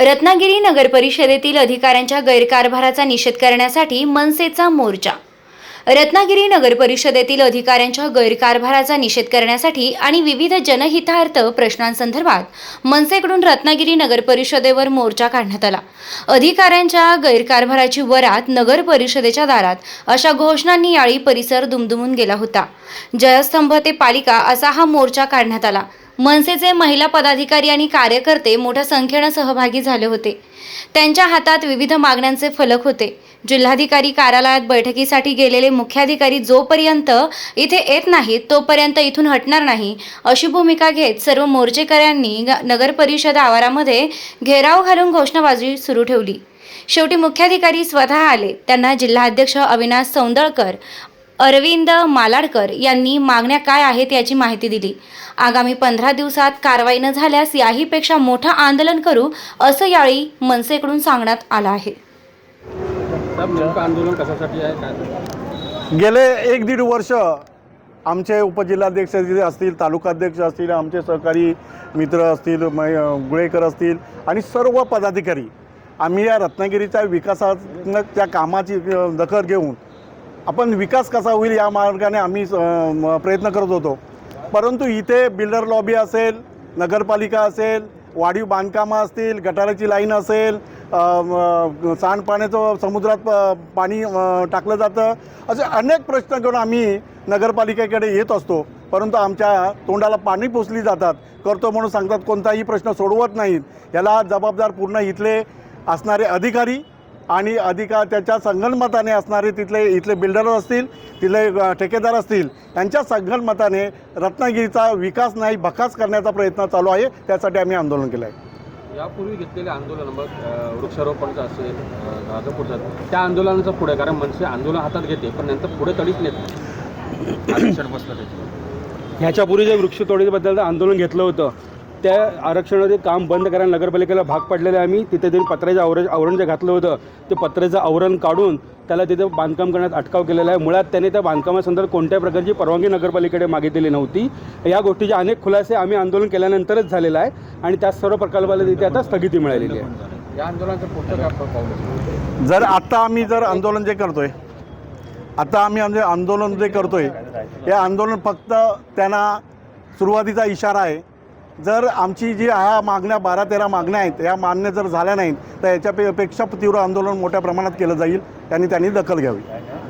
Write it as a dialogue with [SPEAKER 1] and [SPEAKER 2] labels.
[SPEAKER 1] रत्नागिरी नगर परिषदेतील अधिकाऱ्यांच्या गैरकारभाराचा निषेध करण्यासाठी मनसेचा मोर्चा. रत्नागिरी नगर परिषदेतील अधिकाऱ्यांच्या गैरकारभाराचा निषेध करण्यासाठी आणि विविध जनहितार्थ प्रश्नांसंदर्भात मनसेकडून रत्नागिरी नगर परिषदेवर मोर्चा काढण्यात आला. अधिकाऱ्यांच्या गैरकारभाराची वरात नगर परिषदेच्या दारात अशा घोषणांनी याळी परिसर दुमदुमून गेला होता. जयस्तंभ ते पालिका असा हा मोर्चा काढण्यात आला. मनसेचे महिला पदाधिकारी आणि कार्यकर्ते मोठ्या संख्येनं सहभागी झाले होते. त्यांच्या हातात विविध मागण्यांचे फलक होते. जिल्हाधिकारी कार्यालयात बैठकीसाठी गेलेले मुख्याधिकारी जोपर्यंत इथे येत नाहीत तोपर्यंत इथून हटणार नाही अशी भूमिका घेत सर्व मोर्चेकऱ्यांनी नगर परिषद आवारामध्ये घेराव घालून घोषणाबाजी सुरू ठेवली. शेवटी मुख्याधिकारी स्वतः आले. त्यांना जिल्हाध्यक्ष अविनाश सौंदळकर अरविंद मालाडकर यांनी मागण्या काय आहेत याची माहिती दिली. आगामी पंधरा दिवसात कारवाई न झाल्यास याहीपेक्षा मोठं आंदोलन करू असं यावेळी मनसेकडून सांगण्यात आलं आहे.
[SPEAKER 2] गेले एक दीड वर्ष आमचे उपजिल्हाध्यक्ष असतील तालुकाध्यक्ष असतील आमचे सहकारी मित्र असतील मै- गुळेकर असतील आणि सर्व पदाधिकारी आम्ही या रत्नागिरीच्या विकासात्मक त्या कामाची दखल घेऊन आपण विकास कसा होईल या मार्गाने आम्ही प्रयत्न करत होतो. परंतु इथे बिल्डर लॉबी असेल नगरपालिका असेल वाढीव बांधकामं असतील गटाराची लाईन असेल सांडपाण्याचं समुद्रात प- पाणी टाकलं जातं. असे अनेक प्रश्न घेऊन आम्ही नगरपालिकेकडे येत असतो. परंतु आमच्या तोंडाला पाणी पोचली जातात. करतो म्हणून सांगतात कोणताही प्रश्न सोडवत नाहीत. याला जबाबदार पूर्ण इथले असणारे अधिकारी आणि अधिकार त्याच्या संगणमताने असणारे तिथले इथले बिल्डर असतील तिथले ठेकेदार असतील यांच्या संगणमताने रत्नागिरीचा विकास नाही भकास करण्याचा प्रयत्न चालू आहे त्यासाठी आम्ही आंदोलन केलं आहे.
[SPEAKER 3] यापूर्वी घेतलेले आंदोलन मग वृक्षारोपणचं असेल त्या आंदोलनाचं पुढे कारण मनसे आंदोलन हातात घेते पण नंतर पुढे तडीच नेत आरक्षण बसलं त्याच्यावर.
[SPEAKER 4] ह्याच्यापूर्वी जे वृक्षतोडीबद्दल आंदोलन घेतलं होतं त्या आरक्षणाचे काम बंद करायला नगरपालिकेला भाग पडलेले आम्ही. तिथे त्यांनी पत्र्याचं आवरण आवरण जे घातलं होतं ते पत्र्याचं आवरण काढून त्याला तिथे बांधकाम करण्यात अटकाव केलेला आहे. मुळात त्याने त्या बांधकामासंदर्भात कोणत्याही प्रकारची परवानगी नगरपालिकेकडे मागितलेली नव्हती. या गोष्टीचे अनेक खुलासे आम्ही आंदोलन केल्यानंतरच झालेला आहे आणि त्या सर्व प्रकल्पाला तिथे आता स्थगिती मिळालेली आहे.
[SPEAKER 3] या आंदोलनाचं?
[SPEAKER 2] जर आत्ता आम्ही जर आंदोलन जे करतोय आता आम्ही म्हणजे आंदोलन जे करतोय हे आंदोलन फक्त त्यांना सुरुवातीचा इशारा आहे. जर आमची जी ह्या मागण्या बारा तेरा मागण्या आहेत या मान्य जर झाल्या नाहीत तर याच्यापेक्षा तीव्र आंदोलन मोठ्या प्रमाणात केलं जाईल आणि त्यांनी दखल घ्यावी.